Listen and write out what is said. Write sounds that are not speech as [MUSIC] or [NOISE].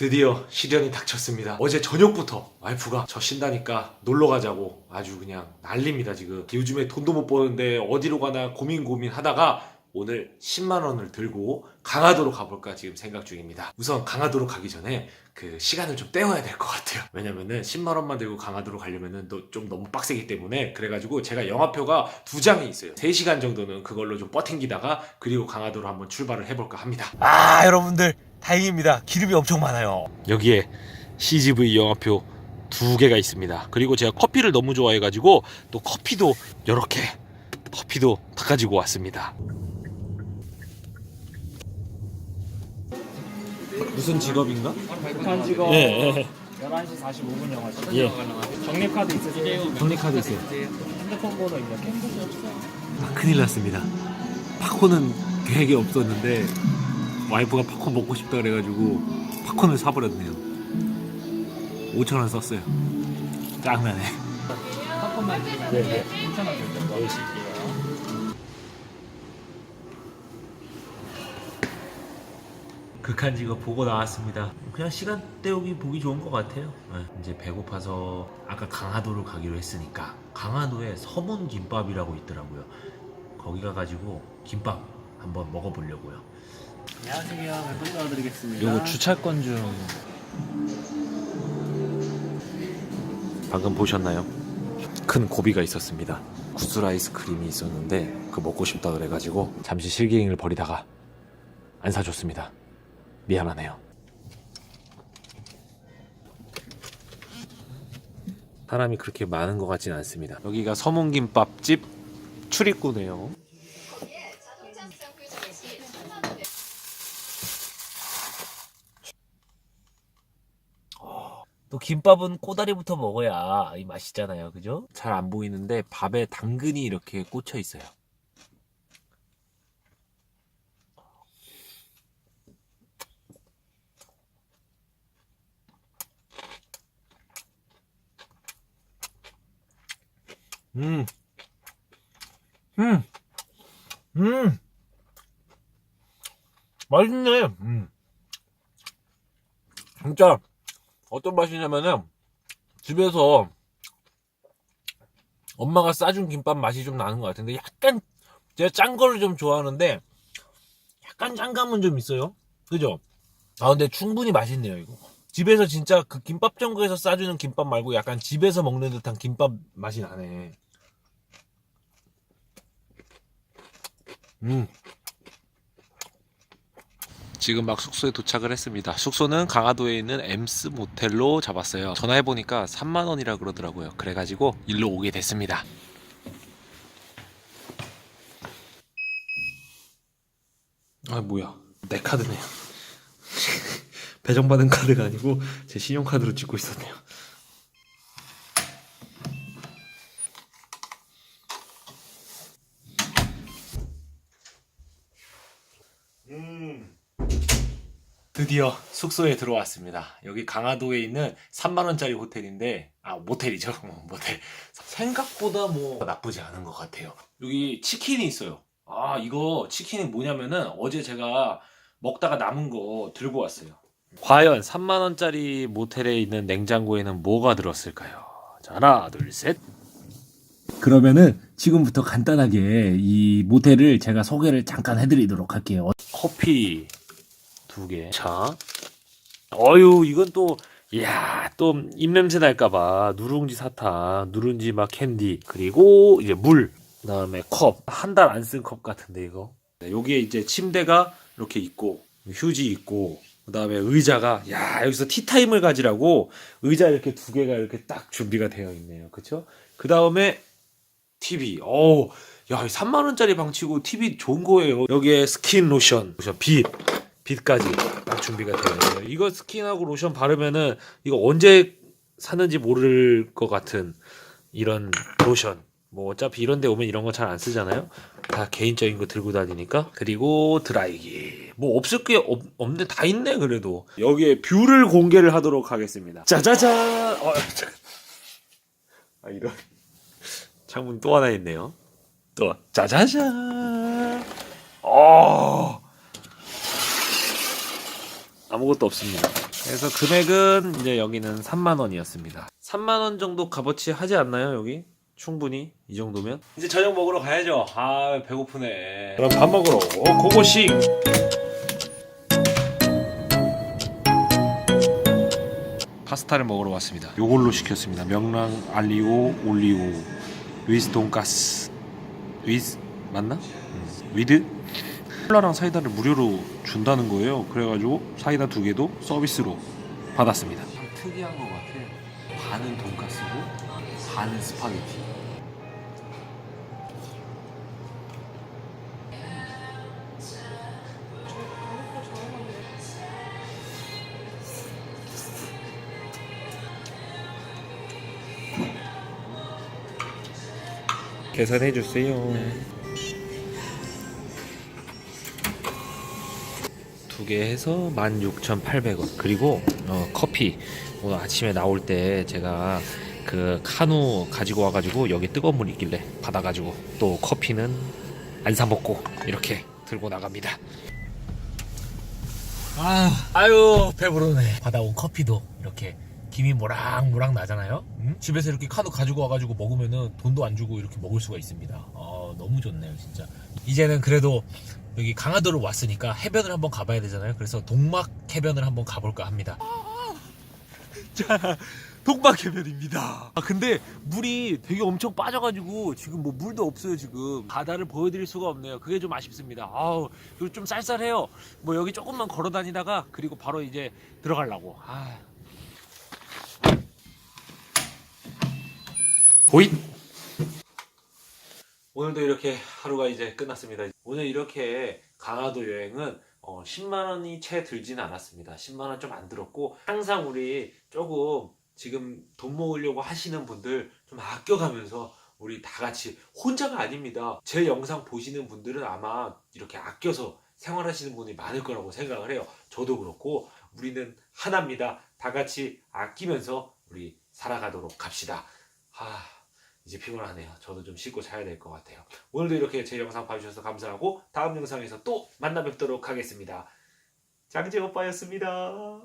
드디어 시련이 닥쳤습니다. 어제 저녁부터 와이프가 저 쉰다니까 놀러 가자고 아주 그냥 난립니다 지금. 요즘에 돈도 못 버는데 어디로 가나 고민 고민 하다가 오늘 10만 원을 들고 강화도로 가볼까 지금 생각 중입니다. 우선 강화도로 가기 전에 그 시간을 좀 때워야 될 것 같아요. 왜냐면은 10만 원만 들고 강화도로 가려면은 또좀 너무 빡세기 때문에 그래가지고 제가 영화표가 두 장이 있어요. 3시간 정도는 그걸로 좀 뻗팅기다가 그리고 강화도로 한번 출발을 해볼까 합니다. 아 여러분들 다행입니다. 기름이 엄청 많아요. 여기에 CGV 영화표 두 개가 있습니다. 그리고 제가 커피를 너무 좋아해가지고 또 커피도 이렇게 커피도 다 가지고 왔습니다. 무슨 직업인가? 북한 직업 예, 예. 11시 45분 영화죠. 예. 적립카드 있으세요? 적립카드 있어요. 핸드폰 번호 없어요. 아, 큰일 났습니다. 팝콘은 계획이 없었는데 와이프가 팝콘 먹고 싶다 그래가지고 팝콘을 사버렸네요. 5천 원 썼어요. 짱나네. 팝콘만 드리면 네, 네. 3,000원 결정 넣으실게요. 극한 직업 보고 나왔습니다. 그냥 시간 때우기 보기 좋은 것 같아요. 네, 이제 배고파서 아까 강화도를 가기로 했으니까 강화도에 서문 김밥이라고 있더라고요. 거기 가가지고 김밥 한번 먹어보려고요. 안녕하세요. 몇분 넣어드리겠습니다. 요거 주차권 중 방금 보셨나요? 큰 고비가 있었습니다. 구슬 아이스크림이 있었는데 그 먹고 싶다 그래가지고 잠시 실갱이를 벌이다가 안 사줬습니다. 미안하네요. 사람이 그렇게 많은 것 같진 않습니다. 여기가 서문김밥집 출입구네요. 또 김밥은 꼬다리부터 먹어야 이 맛있잖아요. 그죠? 잘 안 보이는데 밥에 당근이 이렇게 꽂혀 있어요. 음. 음. 음. 맛있네. 음. 진짜 어떤 맛이냐면은 집에서 엄마가 싸준 김밥 맛이 좀 나는 것 같은데 약간 제가 짠 거를 좀 좋아하는데 약간 짠감은 좀 있어요. 그죠? 아 근데 충분히 맛있네요 이거. 집에서 진짜 그 김밥 전국에서 싸주는 김밥 말고 약간 집에서 먹는 듯한 김밥 맛이 나네. 음. 지금 막 숙소에 도착을 했습니다. 숙소는 강화도에 있는 엠스 모텔로 잡았어요. 전화해 보니까 3만 원이라 그러더라고요. 그래가지고 일로 오게 됐습니다. 아 뭐야? 내 카드네요. [LAUGHS] 배정받은 카드가 아니고 제 신용카드로 찍고 있었네요. 드디어 숙소에 들어왔습니다. 여기 강화도에 있는 3만 원짜리 호텔인데 아 모텔이죠. 어, [LAUGHS] 모텔. 생각보다 뭐 나쁘지 않은 것 같아요. 여기 치킨이 있어요. 아 이거 치킨이 뭐냐면은 어제 제가 먹다가 남은 거 들고 왔어요. 과연 3만 원짜리 모텔에 있는 냉장고에는 뭐가 들었을까요? 자, 하나, 둘, 셋. 그러면은 지금부터 간단하게 이 모텔을 제가 소개를 잠깐 해드리도록 할게요. 커피 두 개. 차. 어유 이건 또 이야 또 입냄새 날까봐 누룽지 사탕, 누룽지 막 캔디 그리고 이제 물. 그 다음에 컵 한 달 안 쓴 컵 같은데 이거. 네, 여기에 이제 침대가 이렇게 있고 휴지 있고 그 다음에 의자가 야 여기서 티타임을 가지라고 의자 이렇게 두 개가 이렇게 딱 준비가 되어 있네요. 그렇죠? 그다음에 TV. 어우 야, 3만 원짜리 방치고 TV 좋은 거예요. 여기에 스킨 로션, 로션 빛, 빛까지 딱 준비가 되어 있어요. 이거 스킨하고 로션 바르면은 이거 언제 사는지 모를 것 같은 이런 로션. 뭐 어차피 이런 데 오면 이런 거 잘 안 쓰잖아요. 다 개인적인 거 들고 다니니까. 그리고 드라이기. 뭐 없을 게 없, 없는데 다 있네 그래도. 여기에 뷰를 공개를 하도록 하겠습니다. 짜자잔. 어, 잠깐. 아 이런 창문 또 하나 있네요. 또 짜자잔. 어. 아무것도 없습니다. 그래서 금액은 이제 여기는 3만 원이었습니다. 3만 원 정도 값어치 하지 않나요, 여기? 충분히 이 정도면? 이제 저녁 먹으러 가야죠. 아, 배고프네. 그럼 밥 먹으러 고고싱. 파스타를 먹으러 왔습니다. 요걸로 시켰습니다. 명랑 알리오 올리오 위즈 돈가스. 위즈 맞나? 음. 위드 콜라랑 사이다를 무료로 준다는 거예요. 그래가지고 사이다 두 개도 서비스로 받았습니다. 특이한 것 같아. 반은 돈가스고 반은 스파게티. 계산해 주세요. 두 개 해서 16,800원. 그리고 어, 커피 오늘 아침에 나올 때 제가 그 카누 가지고 와가지고 여기 뜨거운 물 있길래 받아가지고 또 커피는 안 사 먹고 이렇게 들고 나갑니다. 아, 아유 배부르네. 받아온 커피도 이렇게 김이 모락모락 나잖아요. 음? 집에서 이렇게 카누 가지고 와가지고 먹으면은 돈도 안 주고 이렇게 먹을 수가 있습니다. 아, 너무 좋네요, 진짜. 이제는 그래도 여기 강화도로 왔으니까 해변을 한번 가봐야 되잖아요. 그래서 동막 해변을 한번 가볼까 합니다. [LAUGHS] 자, 동막 해변입니다. 아, 근데 물이 되게 엄청 빠져가지고 지금 뭐 물도 없어요, 지금. 바다를 보여드릴 수가 없네요. 그게 좀 아쉽습니다. 아우, 그리고 좀 쌀쌀해요. 뭐 여기 조금만 걸어 다니다가 그리고 바로 이제 들어가려고. 아. 보잇! 오늘도 이렇게 하루가 이제 끝났습니다. 오늘 이렇게 강화도 여행은 어, 10만 원이 채 들지는 않았습니다. 10만 원 좀 안 들었고 항상 우리 조금 지금 돈 모으려고 하시는 분들 좀 아껴가면서 우리 다 같이 혼자가 아닙니다. 제 영상 보시는 분들은 아마 이렇게 아껴서 생활하시는 분이 많을 거라고 생각을 해요. 저도 그렇고 우리는 하나입니다. 다 같이 아끼면서 우리 살아가도록 합시다. 아, 이제 피곤하네요. 저도 좀 씻고 자야 될 것 같아요. 오늘도 이렇게 제 영상 봐주셔서 감사하고 다음 영상에서 또 만나 뵙도록 하겠습니다. 장재 오빠였습니다.